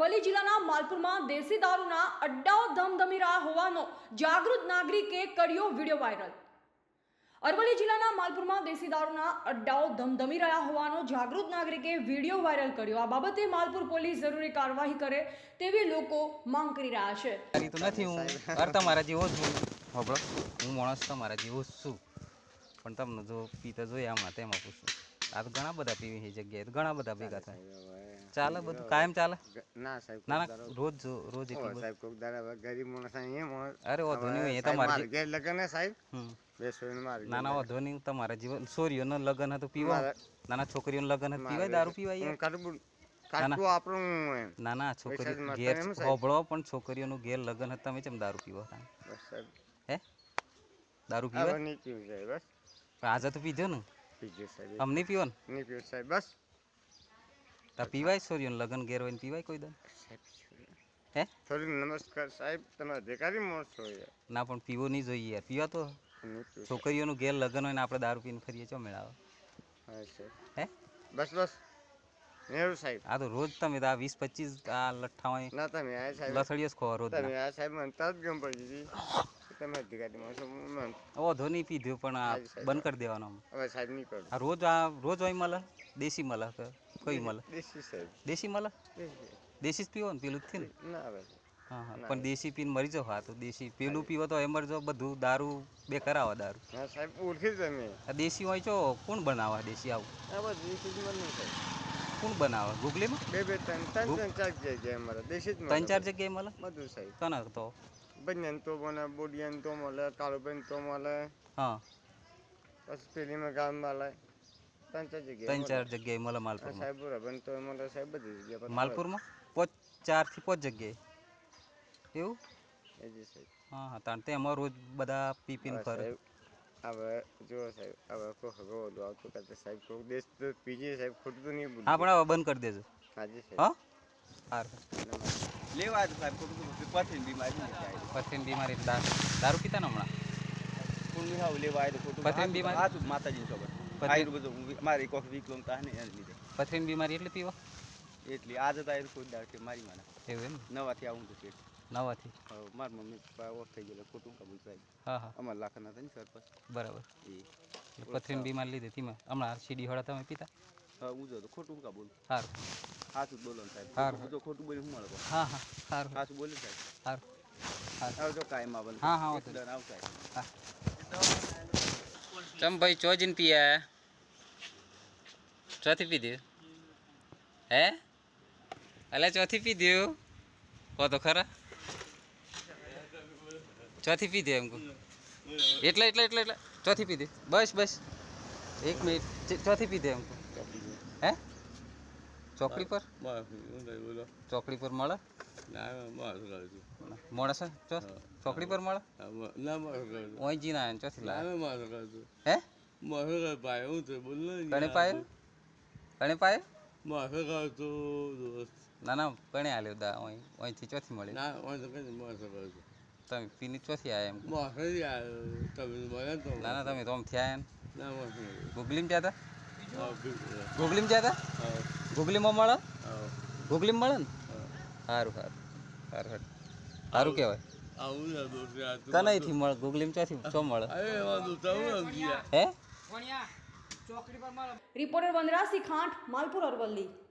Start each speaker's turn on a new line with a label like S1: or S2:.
S1: અરવલ્લી જિલ્લાના માલપુરમાં દેશી દારૂના અડ્ડાઓ ધમધમી રહ્યા હોવાનો જાગૃત નાગરિકે કર્યો વીડિયો વાયરલ. અરવલ્લી જિલ્લાના માલપુરમાં દેશી દારૂના અડ્ડાઓ ધમધમી રહ્યા હોવાનો જાગૃત નાગરિકે વીડિયો વાયરલ કર્યો. આ બાબતે માલપુર પોલીસ જરૂરી કાર્યવાહી કરે તેવી લોકો માંગ કરી રહ્યા છે.
S2: નથી, હું તમારા જેવો છું હું. માણસ તમારા જેવો છું. પણ તમને જો પીતા જોઈએ આમાં તેમાં પૂછું. આ તો ઘણા બધા પીવી એ જગ્યાએ તો ઘણા બધા ભેગા થાય. ચાલે બધું કાયમ ચાલે?
S3: ના સાહેબ
S2: ના ના રોજ જો રોજ એટલું
S3: સાહેબ કોક દાડા ગરીબ માણસ માણસ
S2: અરે વાંધો નહીં એ તમારે
S3: મારે ઘેર લગન હે સાહેબ?
S2: નાના. વાંધો તમારા જીવન છોરીઓનું લગન હતું પીવા? નાના છોકરીઓનું લગન હતું પીવાય? દારૂ પીવાય
S3: એમ. પૈસા
S2: છોકરીઓ
S3: મળતા
S2: ઘેર
S3: એમ.
S2: હોબળો પણ છોકરીઓનું ઘેર લગન હતું તમે ચમ દારૂ પીવો?
S3: બસ સાહેબ.
S2: હે? દારૂ
S3: પીવું
S2: આજે તો પીધો ને?
S3: પીજો સાહેબ.
S2: આમ નહીં પીવો
S3: નહીં પીવું સાહેબ બસ.
S2: તા પીવાય છોરીઓનું લગ્ન ઘેર હોય ને પીવાય કોઈ દન? હે?
S3: થોડી નમસ્કાર સાહેબ. તમે અધિકારી માણસ છો યાર.
S2: ના પણ પીવો નહીં જોઈએ યાર. પીવા તો છોકરીઓનું ઘેર લગન હોય ને આપણે દારૂ પીને ફરીએ છો મેળાવે
S3: હે બસ બસ. નેવું સાહેબ.
S2: આ તો રોજ તમે આ વીસ પચીસ આ લઠ્ઠા હોય
S3: ના તમે આ સાહેબ.
S2: લથડીઓ જ ખો રોજ
S3: તમે આ સાહેબ મને તરત ગમ પડી દીધી તમે
S2: નહીં પીધું પણ આ. બંધ કરી દેવાનો
S3: હવે સાહેબ નહીં કરું.
S2: રોજ આ રોજ હોય મળે દેશી મળે કઈ મળે
S3: દેશી સાહેબ.
S2: દેશી મળે
S3: દેશી.
S2: જ પીવો ને પેલું જ ને? હા હા. પણ દેશી પીને મરી જાવ હા તો દેશી. પેલું પીવો તો એમ જો બધું દારૂ બે કરાવો દારૂ.
S3: સાહેબ ઓળખી તમે
S2: આ દેશી હોય છો કોણ બનાવે દેશી આવું?
S3: બસ દેશી જ મને સાહેબ.
S2: કોણ બનાવે? ગુગલીમાં?
S3: બે બે ત્રણ ત્રણ ચાર જગ્યાએ મળે દેશી.
S2: ત્રણ ચાર જગ્યાએ મળે
S3: બધું સાહેબ.
S2: કના તો.
S3: બંને તો મને બોડિયાન તો મળે કાળુબેન તો મળે
S2: હા
S3: પછી પેલીમાં ગામ મળે ત્રણ ચાર જગ્યાએ
S2: ત્રણ
S3: મળે.
S2: ચાર જગ્યાએ મળે
S3: આ
S2: માલપુરમાં
S3: સાહેબ બરાબર તો મળે સાહેબ બધી જગ્યા પર
S2: માલપુરમાં પોચ ચારથી પાંચ જગ્યાએ એવું
S3: મળે. એ જી સાહેબ
S2: હા હા તાણ તે એમાં રોજ બધા પી પીને
S3: હવે
S2: ફરે
S3: સાહેબ હવે જુઓ સાહેબ હવે કોઈ હગો ઓલું આવતું કરતા સાહેબ કોઈ દેશ તો પીજે સાહેબ ખોટું તો નહીં
S2: હા
S3: બોલું
S2: પણ હવે બંધ કરી દેજો
S3: હાજી સાહેબ
S2: હા સારું
S3: નમસ્તે.
S4: લેવા જ સાહેબ થોડું પથરીની બીમારી
S2: પથરીની બીમારી દારૂ પીતા ને હમણાં?
S4: હાવ લેવા આવ્યો ખોટું
S2: પથરીની બીમારી?
S4: હાચું જ માતાજીની ખબર
S2: પથરી-
S4: આયરું બધું હું- મારી કોક લોન તા ને એને લીધે.
S2: પથરીની બીમારી એટલે પીવા?
S4: એટલી. આજે તો આયરું કોઈ કે મારી માના.
S2: એવું એમ?
S4: નવાથી આવું તો શેઠ
S2: નવાથી?
S4: હવે મમ્મી ઓફ થઈ ગયેલા ખોટું કબૂલ સાહેબ.
S2: હા હા.
S4: અમારા લાખના હતા ને સરપંચ.
S2: બરાબર.
S4: એ.
S2: પથરીની બીમારી લીધી તમે હમણાં સીડી હોળા તમે પીતા?
S4: હવે હું જો ખોટું કબૂલ
S2: સારું
S4: જ બોલો સાહેબ.
S2: હારું.
S4: જો ખોટું બોલી હું મળે
S2: હા હા સારું
S4: હાચું બોલ્યું સાહેબ.
S2: સારું સારું
S4: જો કાયમ આવવાનું
S2: હા, હા,
S4: દાડ આવ સાહેબ
S2: હા. ચમ ભાઈ ચોજીન પીયા ચોથી પીધું? હે? અલે ચોથી પીધું? કહો તો ખરા? ચોથી પીધું એમ કહું. એટલે એટલે એટલે એટલે. ચોથી પીધું. બસ બસ. એક મિનિટ. ચોથી ચોથી પીધું એમ કહું. હે? ચોકડી પર? ચોકડી પર મળે? ચો ચોકડી પર મળે? ઓય જી ના ચોથી લાવે હે? કણે પાયો? કણે પાયો? ના ના કણે આલ્યો દા ઓય ઓયથી ચોથી મળી. તમે પીની ચોથી આયા એમ? ના ના તમે તો આમ થયા એમ. ગુગલીમ જ્યાં હતા? ગુગલીમ હતા? ગુગલીમાં મળે? ગુગલીમાં મળે ને? સારું સારું સારું સારું સારું કહેવાય. કનઈથી મળે ગુગલીમ ચોથી ચો મળે? હે?
S1: રિપોર્ટર વનરાજસિંહ ખાંટ માલપુર અરવલ્લી.